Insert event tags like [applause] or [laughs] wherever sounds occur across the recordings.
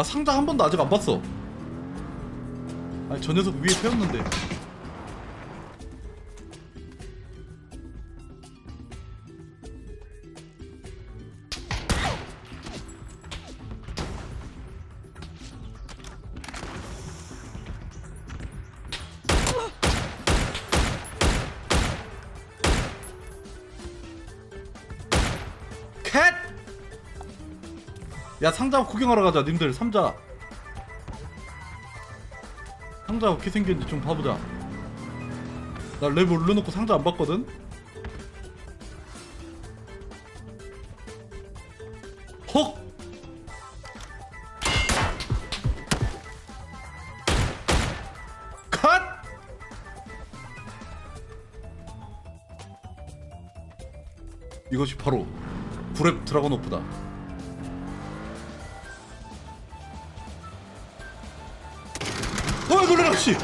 나 상자 한 번도 아직 안 봤어. 아니 저 녀석 위에 태웠는데. 야 상자 구경하러 가자 님들 상자 상자 어떻게 생겼는지 좀 봐보자 나 랩 올려놓고 상자 안 봤거든? 헉! 컷! 이것이 바로 브랩 드라곤 오프다 씨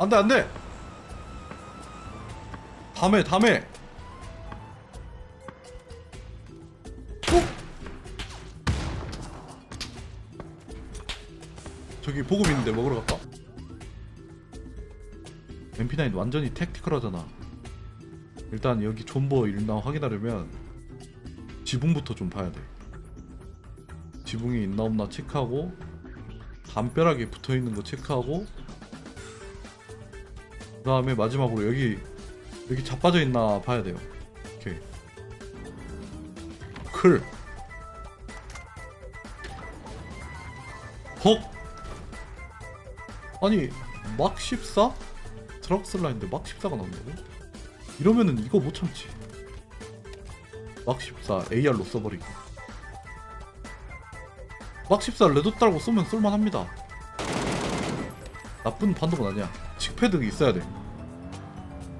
안돼 안돼 다음에 다음에 어? 저기 보급 있는데 먹으러 갈까? MP9 완전히 택티컬하잖아. 일단 여기 존버 있나 확인하려면 지붕부터 좀 봐야 돼. 지붕이 있나 없나 체크하고 담벼락에 붙어있는 거 체크하고 그 다음에 마지막으로 여기 여기 자빠져 있나 봐야 돼요. 오케이. 클. 헉! 아니 막 14? 드럭 슬라인데 막 14가 나온다고? 이러면은 이거 못 참지. 막 14 AR로 써버리기 막14 레드 달고 쓰면 쓸만합니다. 나쁜 반동은 아니야. 칙패드 있어야 돼.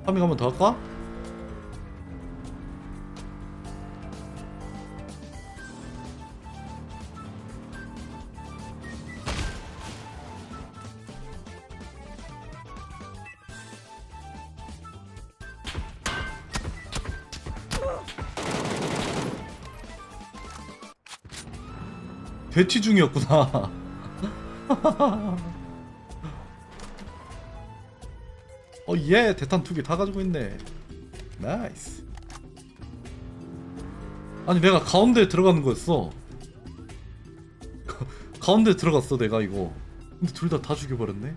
파밍 한번 더 할까? 대치 중이었구나. [laughs] 어, 예, 대탄 두 개 다 가지고 있네. 나이스. 아니, 내가 가운데 들어가는 거였어. 가운데 들어갔어, 내가 이거. 근데 둘 다 다 죽여버렸네.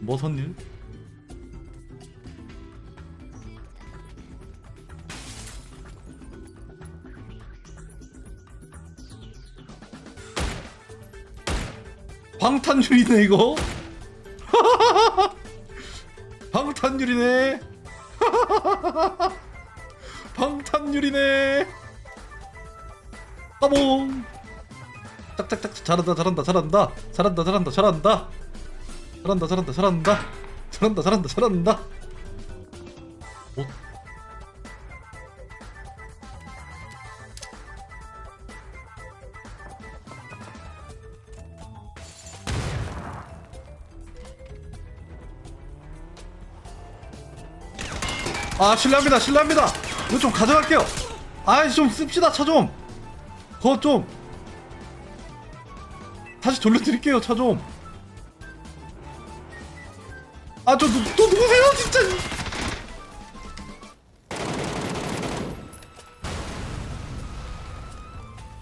뭐선 일? 방탄유리네 이거? [laughs] 방탄유리네. [laughs] 방탄유리네. 따봉. 딱딱딱 잘한다 잘한다 잘한다. 잘한다 잘한다 잘한다. 잘한다 잘한다 잘한다. 잘한다 잘한다 잘한다. 어? 아 실례합니다 실례합니다. 이거 좀 가져갈게요. 아이 좀 씁시다 차좀. 그거 좀. 다시 돌려드릴게요 차좀아저 또 누구세요 진짜?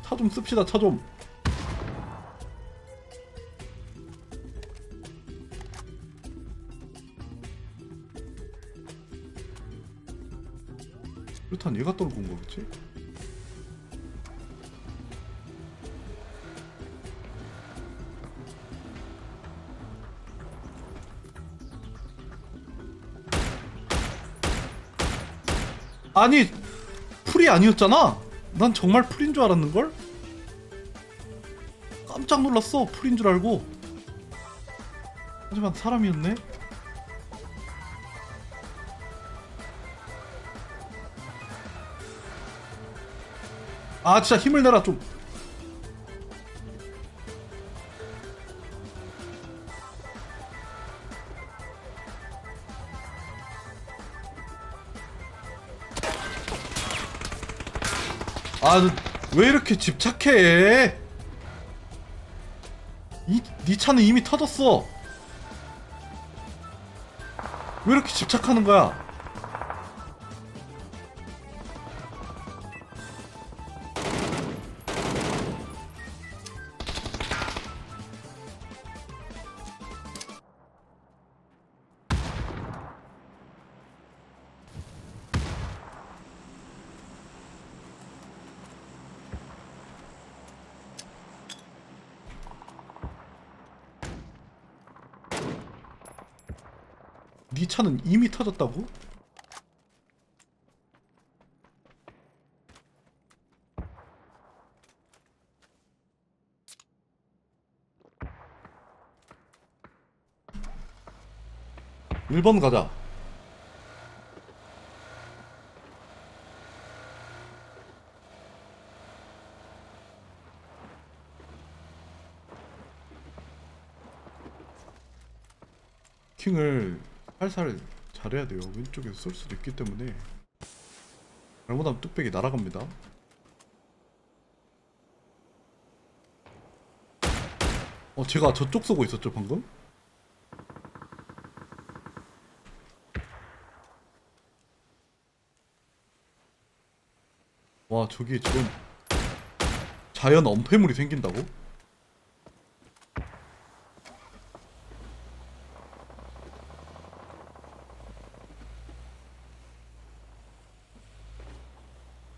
차 좀 씁시다 차좀 일단 얘가 떨고 온 거겠지? 아니 풀이 아니었잖아. 난 정말 풀인 줄 알았는 걸. 깜짝 놀랐어. 풀인 줄 알고. 하지만 사람이었네. 아 진짜 힘을 내라 좀 아, 왜 이렇게 집착해? 이, 네 차는 이미 터졌어. 왜 이렇게 집착하는 거야? 네 차는 이미 터졌다고? 일번 가자. 킹을 살살 잘해야 돼요. 왼쪽에서 쏠 수도 있기 때문에 잘못하면 뚝배기 날아갑니다. 어, 제가 저쪽 쏘고 있었죠 방금? 와 저기 지금 자연 엄폐물이 생긴다고?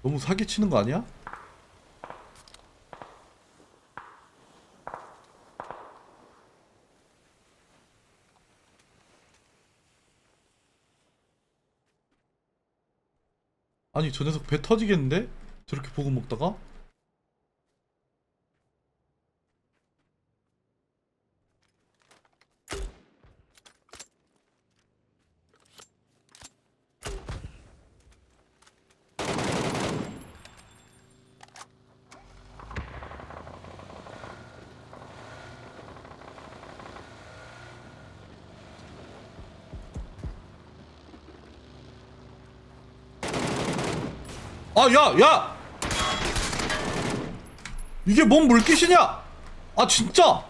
너무 사기치는 거 아니야? 아니 저 녀석 배 터지겠는데? 저렇게 보고 먹다가? 아, 야, 야! 이게 뭔 물귀신이야? 아, 진짜!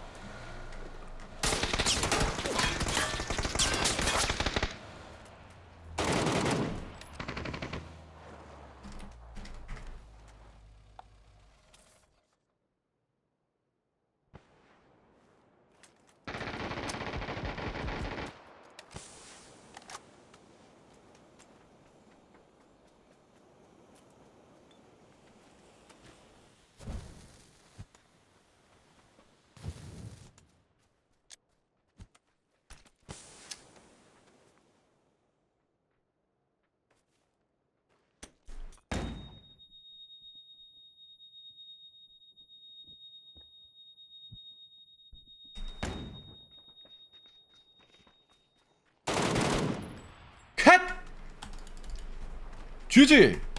캣! 쥐지!